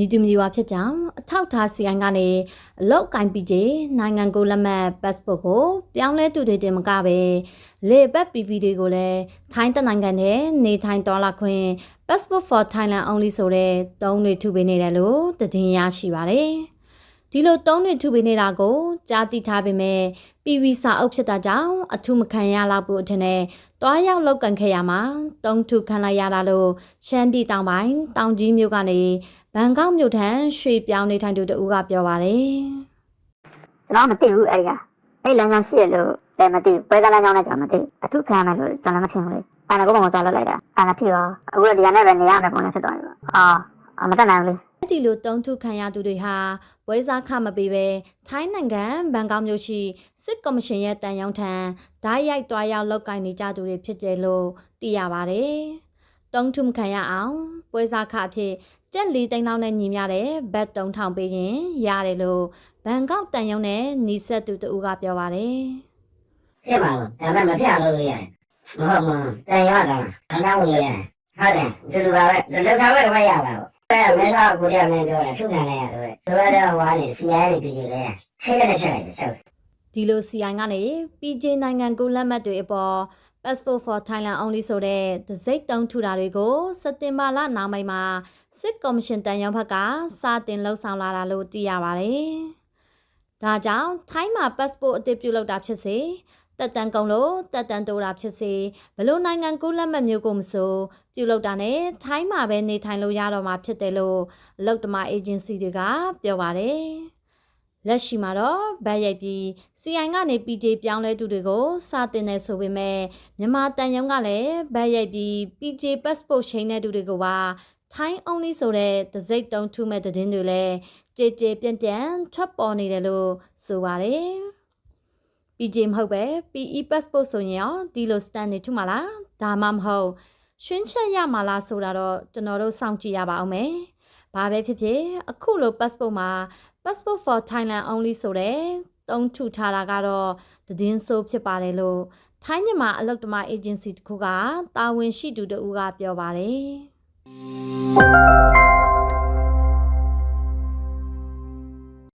ညီတူညီဝါဖြစ်ကြောင်းအထောက်ထားစီအိုင်ကနေအလောက်ကင်ပီဂျေနိုင်ငံကိုလက်မှတ် passport ကိုပြောင်းလဲတူတွေတင်မကပဲလေဘတ် PV တွေကိုလည်းထိုင်းတနိုင်ငံနဲ့နေထိုင်တော်လာခွင့် passport for Thailand only ဆိုတဲ့တုံးတွေထုပေးနေတယ်လို့သတင်းရရှိပါတယ်။ဒီလိုတုံးတွေထုပေးနေတာကို ကြားသိထားပေမဲ့ PV စာအုပ်ဖြစ်တာကြောင့်အထုမခံရလောက်ဘူးအထင်နဲ့တွားရောက်လောက်ကန်ခဲ့ရမှာတုံးထုခံလိုက်ရတာလို့ရှမ်းပြည်တောင်ပိုင်းတောင်ကြီးမြို့ကနေဘန်ကောက်မြို့ထံရွှေပြောင်းနေထိုင်သူတဦးကပြောပါတယ်ကျွန်တော်မသိဘူးအဲ့ဒီကအဲ့လမ်းကြောင်းရှိရလို့လည်းမသိဘူးပွဲကလမ်းကြောင်းလည်းကျွန်တော်မသိဘူးအထုခံရမယ်လို့ကျွန်တော်လည်းမထင်ဘူးလေအဲ့ဒါကိုပုံသွားလုပ်လိုက်တာအဲ့ဒါဖြစ်ရောအခုဒီကနေ့ပဲနေရမယ်ပုံနဲ့ဖြစ်သွားပြီပေါ့အာအမတတ်နိုင်ဘူးလေ။ အဲ့ဒီလိုတုံးထုခံရသူတွေဟာပွဲစားခမပေးပဲထိုင်းနိုင်ငံဘန်ကောက်မြို့ရှိစစ်ကော်မရှင်ရဲ့တန်ရုံထံဓာတ်ရိုက်တွားရောက်လောက်ကင်နေကြသူတွေဖြစ်တယ်လို့သိရပါတယ်။တုံးထုမခံရအောင်ပွဲစားခအဖြစ်ကျက်လီတိန်လောက်နဲ့ညီမျှတဲ့ဘတ်3000ပေးရင်ရတယ်လို့ဘန်ကောက်တန်ရုံနဲ့နီးစပ်သူတဦးကပြောပါတယ်ဖြစ်ပါဘူးဒါပေမဲ့မဖြစ်အောင်လုပ်လို့ရတယ်မဟုတ်ဘူးတန်ရတာအနာဝင်လို့ရတယ်ဟုတ်တယ်ဒီလိုပါပဲဒီလိုဆောင်ရတော့ရပါဘူး အဲမဲသာကိုရမင်းပြောတယ်ထုခံလိုက်ရတယ်ဆိုတော့ဟွာနေစီရိုင်းနေပြည်လေခိတဲ့ချက်လိုက်ဆို။ဒီလို CI ကနေ PJ နိုင်ငံကိုလက်မှတ်တွေအပေါ် Passport for Thailand only ဆိုတဲ့ဒစိတ်တုံးထူတာတွေကိုစက်တင်ဘာလနောက်ပိုင်းမှာစစ်ကော်မရှင်တန်ရုံဘက်ကစတင်လှုပ်ဆောင်လာတာလို့သိရပါတယ်။ဒါကြောင့်ထိုင်းမှာ passport အသစ်ပြုလုပ်တာဖြစ်စေ တက်တန်ကုန်လို့တက်တန်တိုးတာဖြစ်စေဘလို့နိုင်ငံကိုလက်မှတ်မျိုးကိုမဆိုပြုလုပ်တာနဲ့ထိုင်းမှာပဲနေထိုင်လို့ရတော့မှာဖြစ်တယ်လို့အလုပ်သမား agency တွေကပြောပါတယ်။လက်ရှိမှာတော့ဗတ်ရိုက်ပြီး CI ကနေ PJ ပြောင်းလဲသူတွေကိုစတင်နေဆိုပေမဲ့မြန်မာတန်ရုံကလည်းဗတ်ရိုက်ပြီး PJ passport ချိန်တဲ့သူတွေကိုပါထိုင်း only ဆိုတဲ့ဒစိတ်တုံးထုမဲ့တဲ့င်းတွေလည်းကြေကြေပြန့်ပြန့်ထွက်ပေါ်နေတယ်လို့ဆိုပါတယ်။ PJ မဟုတ်ပဲ PE passport ဆိုရင်ရောဒီလို stand နေထုမှာလားဒါမှမဟုတ်ရှင်းချက်ရမှာလားဆိုတာတော့ကျွန်တော်တို့စောင့်ကြည့်ရပါအောင်မယ်။ဘာပဲဖြစ်ဖြစ်အခုလို passport မှာ passport for Thailand only ဆိုတဲ့တုံးထုထားတာကတော့သတင်းဆိုးဖြစ်ပါတယ်လို့ထိုင်းမြန်မာအလုပ်သမား agency တခုကတာဝန်ရှိသူတဦးကပြောပါတယ်။